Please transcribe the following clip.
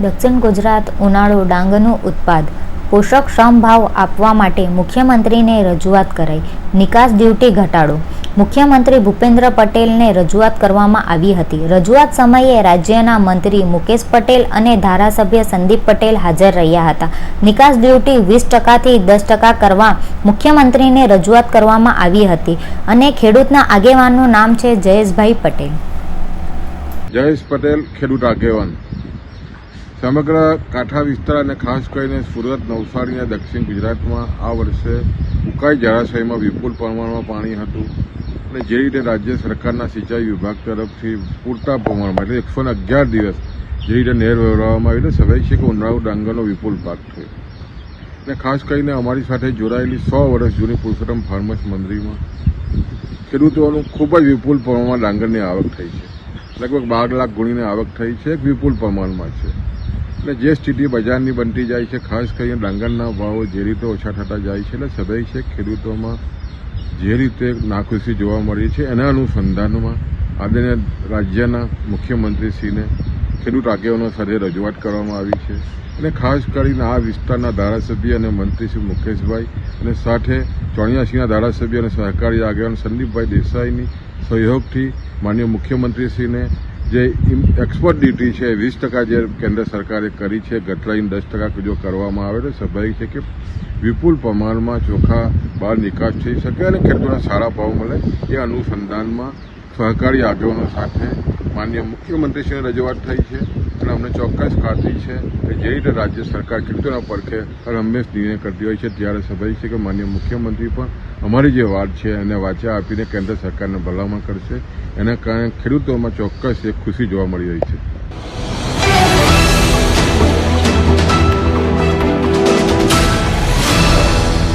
દક્ષિણ ગુજરાત ઉનાળુ ડાંગનું ઉત્પાદ. પોષક સમભાવ આપવા માટે મુખ્યમંત્રીને રજૂઆત કરાઈ. નિકાસ ડ્યુટી ઘટાડો. મુખ્યમંત્રી ભૂપેન્દ્ર પટેલને રજૂઆત કરવામાં આવી હતી. રજૂઆત સમયે રાજ્યના મંત્રી મુકેશ પટેલ અને ધારાસભ્ય સંદીપ પટેલ હાજર રહ્યા હતા. નિકાસ ડ્યુટી વીસ ટકાથી દસ ટકા કરવા મુખ્યમંત્રીને રજૂઆત કરવામાં આવી હતી અને ખેડૂતના આગેવાનનું નામ છે જયેશભાઈ પટેલ. જયેશ પટેલ ખેડૂત આગેવાન. સમગ્ર કાંઠા વિસ્તાર અને ખાસ કરીને સુરત, નવસારી અને દક્ષિણ ગુજરાતમાં આ વર્ષે ઉકાઈ જળાશયમાં વિપુલ પ્રમાણમાં પાણી હતું અને જે રીતે રાજ્ય સરકારના સિંચાઈ વિભાગ તરફથી પૂરતા પ્રમાણમાં એટલે એકસો અગિયાર દિવસ જે રીતે નહેર વહેવડાવવામાં છે કે ઉનાળુ ડાંગરનો વિપુલ પાક થયો. અને ખાસ કરીને અમારી સાથે જોડાયેલી સો વર્ષ જૂની પુરુષોત્તમ ફાર્મર્સ મંડળીમાં ખેડૂતોનું ખૂબ જ વિપુલ પ્રમાણમાં ડાંગરની આવક થઈ છે. લગભગ બાર લાખ ગુણીની આવક થઈ છે વિપુલ પ્રમાણમાં છે. એટલે જે સ્થિતિ બજારની બનતી જાય છે, ખાસ કરીને ડાંગરના ભાવો જે રીતે ઓછા થતા જાય છે એટલે સ્વાભાવિક છે ખેડૂતોમાં જે રીતે નાખુશી જોવા મળી છે, એના અનુસંધાનમાં આદરણીય રાજ્યના મુખ્યમંત્રીશ્રીને ખેડૂત આગેવાનો સાથે રજૂઆત કરવામાં આવી છે. અને ખાસ કરીને આ વિસ્તારના ધારાસભ્ય અને મંત્રી શ્રી મુકેશભાઈ અને સાથે ચોણિયાસીના ધારાસભ્ય અને સહકારી આગેવાન સંદીપભાઈ દેસાઈની સહયોગથી માન્ય મુખ્યમંત્રીશ્રીને જે એક્સપોર્ટ ડ્યુટી છે, વીસ ટકા જે કેન્દ્ર સરકારે કરી છે ઘટાડીને દસ ટકા જો કરવામાં આવે તો સ્વાભાવિક છે કે વિપુલ પ્રમાણમાં ચોખા બહાર નિકાસ થઈ શકે અને ખેડૂતોને સારા ભાવ મળે એ અનુસંધાનમાં સહકારી આગેવાનો સાથે માન્ય મુખ્યમંત્રીશ્રીને રજૂઆત થઈ છે. અને અમને ચોક્કસ ખાતરી છે કે જે રીતે રાજ્ય સરકાર ખેડૂતોના પડખે હંમેશ નિર્ણય કરતી હોય છે, ત્યારે સ્વાભાવિક છે કે માન્ય મુખ્યમંત્રી પણ અમારી જે વાત છે એને વાચા આપીને કેન્દ્ર સરકારને ભલામણ કરશે. એના કારણે ખેડૂતોમાં ચોક્કસ એક ખુશી જોવા મળી રહી છે.